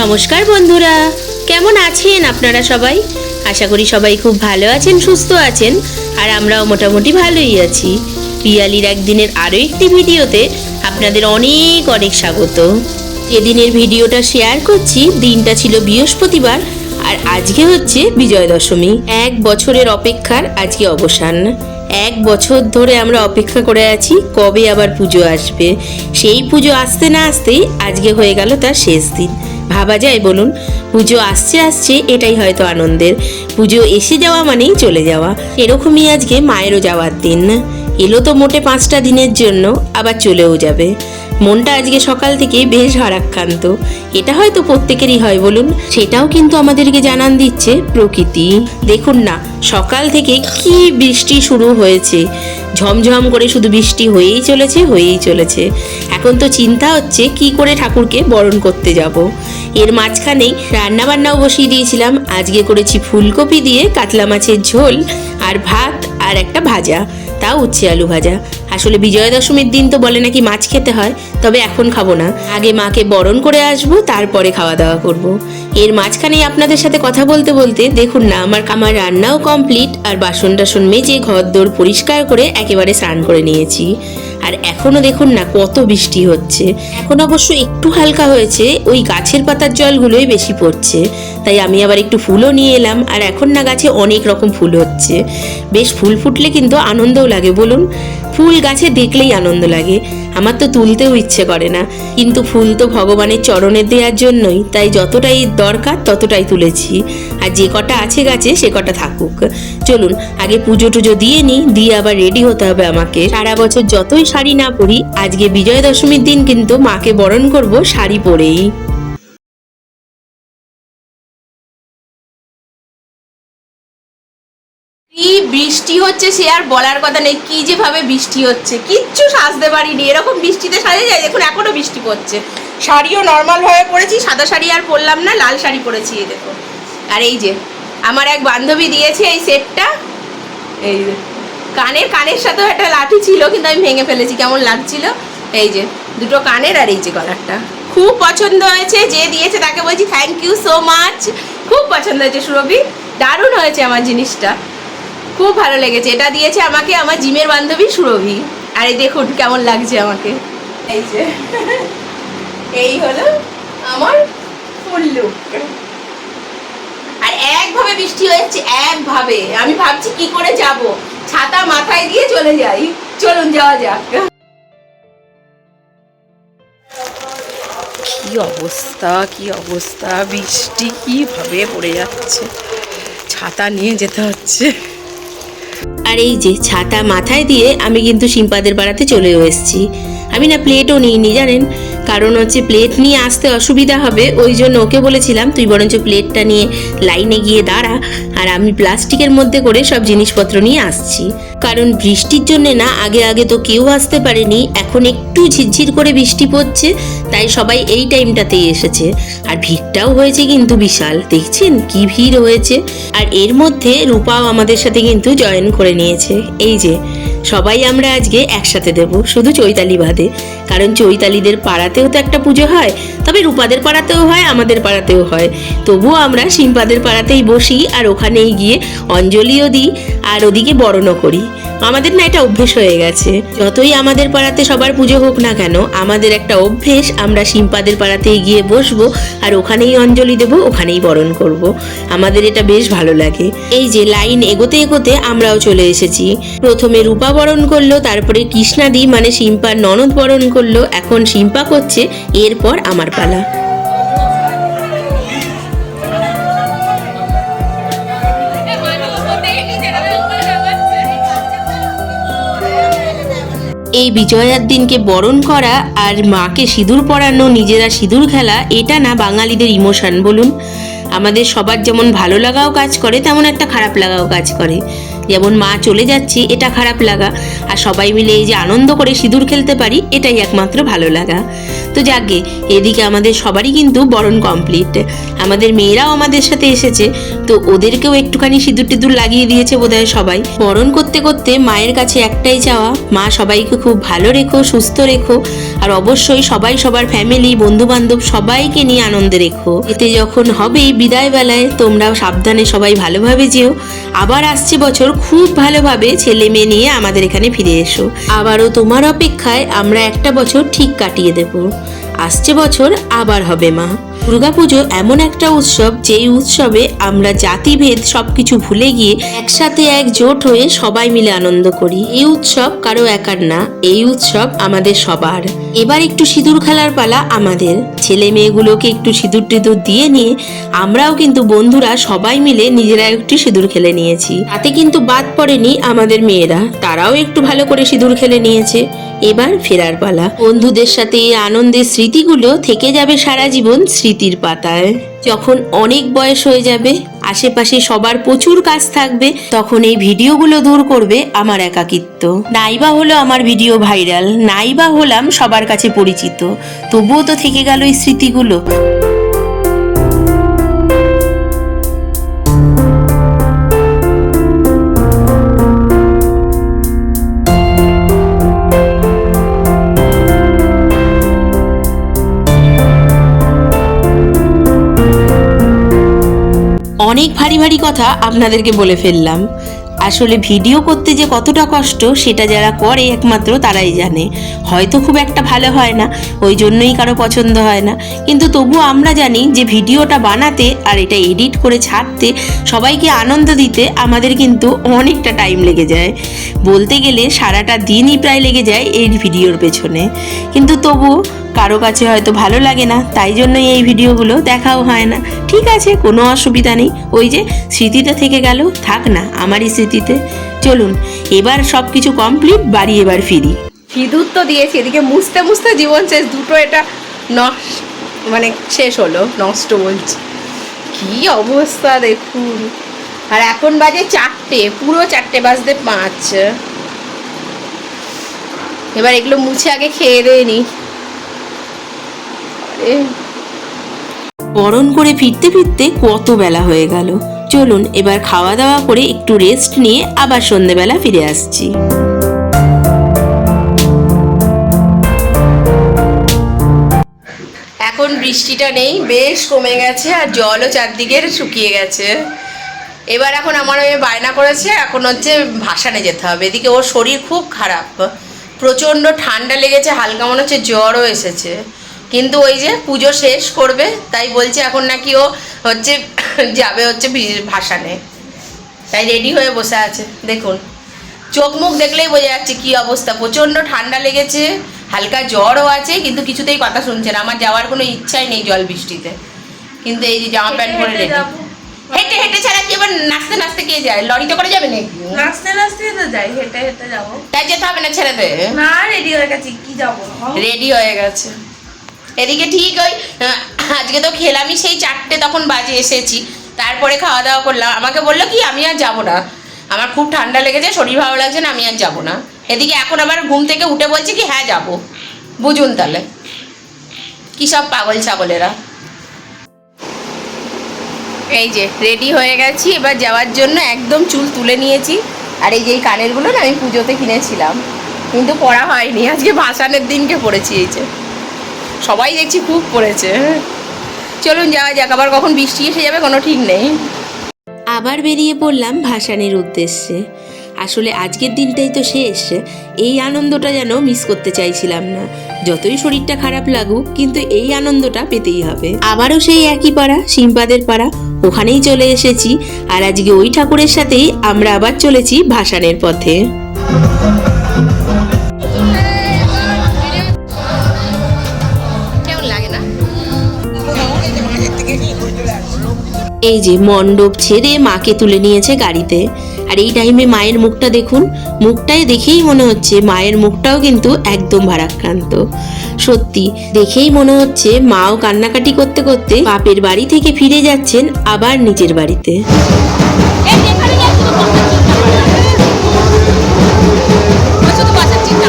নমস্কার বন্ধুরা, কেমন আছেন আপনারা সবাই? আশা করি সবাই খুব ভালো আছেন, সুস্থ আছেন, আর আমরাও মোটামুটি ভালোই আছি। পিয়ালির একদিনের আরও একটি ভিডিওতে আপনাদের অনেক অনেক স্বাগত। এদিনের ভিডিওটা শেয়ার করছি, দিনটা ছিল বৃহস্পতিবার, আর আজকে হচ্ছে বিজয় দশমী এক বছরের অপেক্ষার আজকে অবসান। এক বছর ধরে আমরা অপেক্ষা করে আছি, কবে আবার পুজো আসবে? সেই পুজো আসতে না আসতেই আজকে হয়ে গেল তার শেষ দিন। ভাবা যায় বলুন, পুজো আসছে আসছে এটাই হয়তো আনন্দের। পুজো এসে যাওয়া মানেই চলে যাওয়া। এরকমই আজকে মায়েরও যাওয়ার দিন। এলো তো মোটে পাঁচটা দিনের জন্য, আবার চলেও যাবে। মনটা আজকে সকাল থেকে বেশ ভারাক্রান্ত এটা হয়তো প্রত্যেকেরই হয় বলুন, সেটাও কিন্তু আমাদেরকে জানান দিচ্ছে প্রকৃতি। দেখুন না, সকাল থেকে কি বৃষ্টি শুরু হয়েছে। ঝমঝম করে শুধু বৃষ্টি হয়েই চলেছে হয়েই চলেছে। এখন তো চিন্তা হচ্ছে কি করে ঠাকুরকে বরণ করতে যাব। এর মাঝখানেই রান্না বান্নাও বসিয়ে দিয়েছিলাম। আজকে করেছি ফুলকপি দিয়ে কাতলা মাছের ঝোল, আর ভাত, আর একটা ভাজা। তাও উচ্ছে আলু ভাজা। আসলে বিজয়া দশমীর দিন তো বলে নাকি মাছ খেতে হয়, তবে এখন খাব না। আগে মাকে বরণ করে আসব, তারপরে খাওয়া দাওয়া করব। এর মাঝখানেই আপনাদের সাথে কথা বলতে বলতে দেখুন না, আমার আমার রান্নাও কমপ্লিট আর বাসন টাসন মেজে ঘর দোর পরিষ্কার করে একেবারে স্নান করে নিয়েছি। আর এখনও দেখুন না কত বৃষ্টি হচ্ছে। এখন অবশ্য একটু হালকা হয়েছে, ওই গাছের পাতার জলগুলোই বেশি পড়ছে। তাই আমি আবার একটু ফুলও নিয়ে এলাম, আর এখন না গাছে অনেক রকম ফুল হচ্ছে। বেশ ফুল ফুটলে কিন্তু আনন্দও লাগে, বলুন। ফুল গাছে দেখলেই আনন্দ লাগে। আমার তো তুলতেও ইচ্ছে করে না। কিন্তু ফুল তো ভগবানের চরণে দেওয়ার জন্যই, তাই যতটাই দরকার ততটাই তুলেছি। আর যে কটা আছে গাছে, সে কটা থাকুক। চলুন, আগে পুজো টুজো দিয়ে নিই, দিয়ে আবার রেডি হতে হবে আমাকে। সারা বছর যতই শাড়ি না পরি, আজকে বিজয়া দশমীর দিন কিন্তু মাকে বরণ করব শাড়ি পরেই। বৃষ্টি হচ্ছে সে আর বলার কথা নেই, কি যেভাবে বৃষ্টি হচ্ছে, কিচ্ছু সাজতে পারিনি, এরকম বৃষ্টিতে সাজে যায়, দেখুন এখনও বৃষ্টি পড়ছে। শাড়িও নর্মাল ভাবে পরেছি সাদা শাড়ি আর পরলাম না, লাল শাড়ি পরেছি, এই দেখো আর এই যে, আমার এক বান্ধবী দিয়েছে এই সেটটা, এই যে, কানের কানের সাথেও একটা লাঠি ছিল, কিন্তু আমি ভেঙে ফেলেছি, কেমন লাগছিল? এই যে, দুটো কানের আর এই যে গলারটা। খুব পছন্দ হয়েছে, যে দিয়েছে তাকে বলছি থ্যাংক ইউ সো মাচ খুব পছন্দ হয়েছে, সুরভি। দারুণ হয়েছে আমার জিনিসটা। খুব ভালো লেগেছে। এটা দিয়েছে আমাকে আমার জিমের বান্ধবী সুরভি। আর এই দেখুন কেমন লাগছে আমাকে। এই যে, এই হলো আমার ফুল আর একভাবে বৃষ্টি হচ্ছে একভাবে। আমি ভাবছি কি করে যাব। ছাতা মাথায় দিয়ে চলে যাই। চলুন যাওয়া যাক। কি অবস্থা কি অবস্থা, বৃষ্টি কীভাবে পড়ে যাচ্ছে। ছাতা নিয়ে যেতে হচ্ছে। আর এই যে ছাতা মাথায় দিয়ে আমি কিন্তু শিম্পাদের পাড়াতে চলেও এসেছি। আমি না প্লেটও নিইনি, জানেন? কারণ হচ্ছে প্লেট নিয়ে আসতে অসুবিধা হবে, ওই জন্য ওকে বলেছিলাম, তুই বরঞ্চ প্লেটটা নিয়ে লাইনে গিয়ে দাঁড়া, আর আমি প্লাস্টিকের মধ্যে করে সব জিনিসপত্র নিয়ে আসছি। কারণ বৃষ্টির জন্য না, আগে আগে তো কেউ আসতে পারেনি, এখন একটু ঝিরঝির করে বৃষ্টি পড়ছে, তাই সবাই এই টাইমটাতেই এসেছে। আর ভিড়টাও হয়েছে কিন্তু বিশাল, দেখছেন কি ভিড় হয়েছে? আর এর মধ্যে রূপাও আমাদের সাথে কিন্তু জয়েন করে নিয়েছে। এই যে সবাই আমরা আজকে একসাথে দেব, শুধু চৈতালি বাদে। কারণ চৈতালিদের পাড়াতেও তো একটা পুজো হয়, তবে রূপাদের পাড়াতেও হয়, আমাদের পাড়াতেও হয়। তবুও আমরা সিম্পাদের পাড়াতেই বসি আর ওখানেই গিয়ে অঞ্জলিও দিই আর ওদিকে বরণও করি। আমাদের না এটা অভ্যেস হয়ে গেছে। যতই আমাদের পাড়াতে সবার পুজো হোক না কেন, আমাদের একটা অভ্যেস, আমরা শিম্পাদের পাড়াতে গিয়ে বসবো আর ওখানেই অঞ্জলি দেব, ওখানেই বরণ করব। আমাদের এটা বেশ ভালো লাগে। এই যে লাইন এগোতে এগোতে আমরাও চলে এসেছি। প্রথমে রূপা বরণ করল, তারপরে কৃষ্ণাদি মানে শিম্পার ননদ বরণ করল, এখন শিম্পা করছে, এরপর আমার পালা। এই বিজয়ার দিনকে বরণ করা আর মাকে সিঁদুর পরানো নিজেরা সিঁদুর খেলা, এটা না বাঙালিদের ইমোশন, বলুন? আমাদের সবার যেমন ভালো লাগাও কাজ করে, তেমন একটা খারাপ লাগাও কাজ করে। যেমন মা চলে যাচ্ছে, এটা খারাপ লাগা। আর সবাই মিলে এই যে আনন্দ করে সিঁদুর খেলতে পারি, এটাই একমাত্র ভালো লাগা। তো যাকে, এদিকে আমাদের সবারই কিন্তু বরণ কমপ্লিট আমাদের মেয়েরাও আমাদের সাথে এসেছে, তো ওদেরকেও একটুখানি সিঁদুর টিঁদুর লাগিয়ে দিয়েছে বোধহয় সবাই। বরণ করতে করতে মায়ের কাছে একটাই চাওয়া, মা সবাইকে খুব ভালো রেখো, সুস্থ রেখো, আর অবশ্যই সবাই সবার ফ্যামিলি বন্ধু বান্ধব সবাইকে নিয়ে আনন্দে রেখো। এতে যখন হবে বিদায় বেলায় তোমরাও সাবধানে সবাই ভালোভাবে যেও। আবার আসছে বছর খুব ভালোভাবে ছেলে মেয়ে নিয়ে আমাদের এখানে ফিরে এসো। আবারও তোমার অপেক্ষায় আমরা একটা বছর ঠিক কাটিয়ে দেব। আসছে বছর আবার হবে মা। দুর্গাপুজো এমন একটা উৎসব, যেই উৎসবে আমরা জাতিভেদ সবকিছু ভুলে গিয়ে একসাথে একজোট হয়ে সবাই মিলে আনন্দ করি। এই উৎসব কারও একার না, এই উৎসব আমাদের সবার। এবার একটু সিঁদুর খেলার পালা আমাদের। ছেলে মেয়েগুলোকে একটু সিঁদুর টিঁদুর দিয়ে নিয়ে আমরাও কিন্তু বন্ধুরা সবাই মিলে নিজেরা একটু সিঁদুর খেলে নিয়েছি। তাতে কিন্তু বাদ পড়েনি আমাদের মেয়েরা। তারাও একটু ভালো করে সিঁদুর খেলে নিয়েছে। এবার ফেরার পালা। বন্ধুদের সাথে এই আনন্দের স্মৃতিগুলো থেকে যাবে সারা জীবন স্মৃতির পাতায়। যখন অনেক বয়স হয়ে যাবে, আশেপাশে সবার প্রচুর কাজ থাকবে, তখন এই ভিডিওগুলো দূর করবে আমার একাকিত্ব। নাইবা হলো আমার ভিডিও ভাইরাল, নাইবা হলাম সবার কাছে পরিচিত। তবুও তো থেকে গেল এই স্মৃতিগুলো। অনেক ভারী ভারী কথা আপনাদেরকে বলে ফেললাম। আসলে ভিডিও করতে যে কতটা কষ্ট, সেটা যারা করে একমাত্র তারাই জানে। হয়তো খুব একটা ভালো হয় না, ওই জন্যই কারও পছন্দ হয় না। কিন্তু তবু আমরা জানি যে ভিডিওটা বানাতে আর এটা এডিট করে ছাড়তে, সবাইকে আনন্দ দিতে আমাদের কিন্তু অনেকটা টাইম লেগে যায়। বলতে গেলে সারাটা দিনই প্রায় লেগে যায় এই ভিডিওর পেছনে। কিন্তু তবু কারও কাছে হয়তো ভালো লাগে না, তাই জন্যই এই ভিডিওগুলো দেখাও হয় না। ঠিক আছে, কোনো অসুবিধা নেই। ওই যে স্মৃতিটা থেকে গেল, থাক না, আমারই স্মৃতিতে। চলুন, এবার সব কিছু কমপ্লিট বাড়ি এবার ফিরি। সিঁদুর তো দিয়েছি, এদিকে মুছতে মুছতে জীবন শেষ, দুটো এটা নষ্ট মানে শেষ হলো, নষ্ট বলছি। কি অবস্থা দেখুন। আর এখন বাজে চারটে, পুরো চারটে বাজতে পাঁচ। এবার এগুলো মুছে আগে খেয়ে দিয়ে নি। বরণ করে ফিরতে ফিরতে কত বেলা হয়ে গেল। চলুন, এবার খাওয়া দাওয়া করে একটু রেস্ট নিয়ে আবার সন্ধেবেলা ফিরে আসছি। এখন বৃষ্টিটা নেই, বেশ কমে গেছে আর জলও চারদিকের শুকিয়ে গেছে। এবার এখন আমার মেয়ে বায়না করেছে, এখন হচ্ছে ভাসানে যেতে হবে। এদিকে ওর শরীর খুব খারাপ, প্রচণ্ড ঠান্ডা লেগেছে, হালকা মনে হচ্ছে জ্বরও এসেছে। কিন্তু ওই যে পুজো শেষ করবে তাই বলছে এখন নাকি ও হচ্ছে যাবে হচ্ছে ভাসানে তাই রেডি হয়ে বসে আছে দেখুন। চোখ মুখ দেখলেই বোঝা যাচ্ছে কি অবস্থা। প্রচণ্ড ঠান্ডা লেগেছে হালকা জ্বরও আছে কিন্তু কিছুতেই কথা শুনছে না। আমার যাওয়ার কোনো ইচ্ছাই নেই জল বৃষ্টিতে। কিন্তু এই যে জামা প্যান্ট পরে রেডি। হেঁটে হেঁটে ছাড়া কি এবার নাচতে নাচতে কে যায়? লরিতে করে যাবে নাকি? নাচতে নাচতে তো যাই হেঁটে হেঁটে যাব। তাই যেতে হবে না ছেড়ে দে। না রেডি হয়ে গেছি কি যাব? রেডি হয়ে গেছে। এদিকে ঠিক ওই আজকে তো খেলামই সেই চারটে তখন বাজে এসেছি। তারপরে খাওয়া দাওয়া করলাম। আমাকে বলল কি, আমি আর যাব না। আমার খুব ঠান্ডা লেগেছে, শরীর ভালো লাগছে না, আমি আর যাব না। এদিকে এখন আবার ঘুম থেকে উঠে বলছে কি হ্যাঁ যাব। বুঝুন তাহলে। কি সব পাগল ছাগলেরা। এই যে রেডি হয়ে গেছি। এবার যাওয়ার জন্য একদম চুল তুলে নিয়েছি। আর এই যে এই কানেরগুলো না, আমি পুজোতে কিনেছিলাম। কিন্তু পড়া হয়নি। আজকে ভাসানের দিনকে পড়েছি এই যে। সবাই দেখছি খুব পড়েছে। চলুন যাওয়া যাক, আবার কখন বৃষ্টি এসে যাবে কোনো ঠিক নেই। আবার বেরিয়ে পড়লাম ভাসানের উদ্দেশ্যে। আসলে আজকের দিনটাই তো শেষ, এই আনন্দটা যেন মিস করতে চাইছিলাম না। যতই শরীরটা খারাপ লাগুক, কিন্তু এই আনন্দটা পেতেই হবে। আবারও সেই একই পাড়া, সিম্পাদের পাড়া, ওখানেই চলে এসেছি। আর আজকে ওই ঠাকুরের সাথেই আমরা আবার চলেছি ভাসানের পথে। এই যে মণ্ডপ ছেড়ে মাকে তুলে নিয়েছে গাড়িতে আর এই টাইমে মায়ের মুখটা দেখুন মুখটাই দেখেই মনে হচ্ছে মায়ের মুখটাও কিন্তু একদম ভারাক্রান্ত সত্যি দেখেই মনে হচ্ছে মাও কান্নাকাটি করতে করতে বাপের বাড়ি থেকে ফিরে যাচ্ছেন আবার নিজের বাড়িতে চিন্তা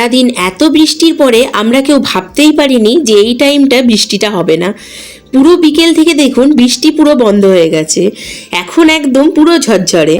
সারাদিন এত বৃষ্টির পরে আমরা কেউ ভাবতেই পারিনি যে এই টাইমটা বৃষ্টিটা হবে না। পুরো বিকেল থেকে দেখুন বৃষ্টি পুরো বন্ধ হয়ে গেছে। এখন একদম পুরো ঝরঝরে।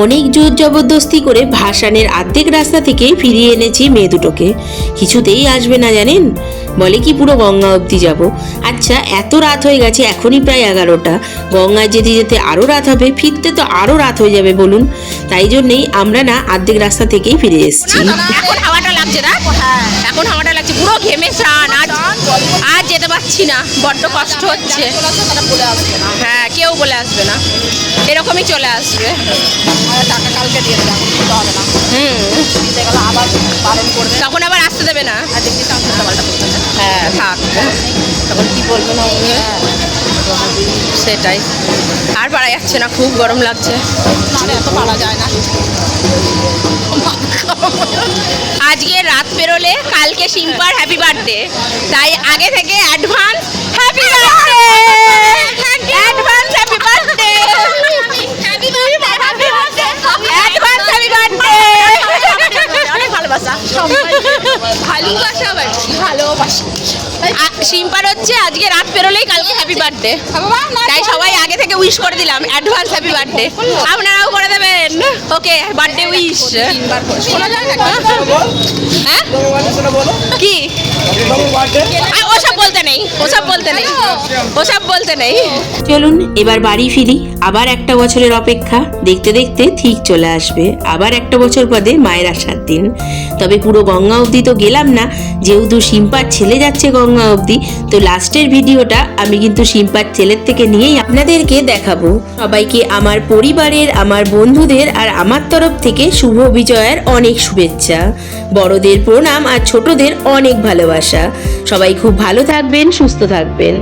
অনেক জোর জবরদস্তি করে ভাসানের আর্ধেক রাস্তা থেকে ফিরিয়ে এনেছি মেয়ে দুটোকে। কিছুতেই আসবে না জানেন? বলে কি পুরো গঙ্গা অবধি যাব? আচ্ছা এত রাত হয়ে গেছে এখনই প্রায় এগারোটা। গঙ্গায় যেতে যেতে আরও রাত হবে ফিরতে তো আরও রাত হয়ে যাবে বলুন। তাই জন্যেই আমরা না অর্ধেক রাস্তা থেকেই ফিরে এসেছি। এখন হাওয়াটা লাগছে না? এখন হাওয়াটা লাগছে পুরো ঘেমে চান আজ আজ যেতে পারছি না বড্ড কষ্ট হচ্ছে। হ্যাঁ কেউ বলে আসবে না। এরকমই চলে আসবে। টাকা কালকে দিয়ে দেবে হবে না। হুম। দিতে গেলে আবার বারণ করবে। তখন আবার আসতে দেবে না? আর করতে করতে হ্যাঁ থাক। তখন কি বলব না সেটাই। আর পারা যাচ্ছে না খুব গরম লাগছে। এত পারা যায় না। আজকে রাত পেরোলে কালকে সিম্পার হ্যাপি বার্থডে তাই আগে থেকে advance happy birthday advance happy birthday happy birthday অনেক ভালোবাসা। ভালোবাসা আবার ভালোবাসা সিম্পার হচ্ছে আজকে রাত পেরোলেই কালকে হ্যাপি বার্থডে তাই সবাই আগে থেকে উইশ করে দিলাম অ্যাডভান্স হ্যাপি বার্থডে আপনারাও করে দেবেন। ওকে বার্থডে উইশ শোনা যায় না? হ্যাঁ? কি? চলুন, এবার বাড়ি ফিরি। আবার একটা বছরের অপেক্ষা। দেখতে দেখতে ঠিক চলে আসবে। আবার একটা বছর বাদে মায়ের আসার দিন। তবে পুরো গঙ্গা অবধি তো গেলাম না। যেহেতু সিম্পার ছেলে যাচ্ছে গঙ্গা অবধি, তো লাস্টের ভিডিওটা আমি কিন্তু সিম্পার ছেলের থেকে নিয়েই আপনাদেরকে দেখাবো। সবাইকে আমার পরিবারের, আমার বন্ধুদের আর আমার তরফ থেকে শুভ বিজয়ের অনেক শুভেচ্ছা। বড়দের প্রণাম আর ছোটদের অনেক ভালোবাসা। সবাই খুব ভালো থাকবেন সুস্থ থাকবেন।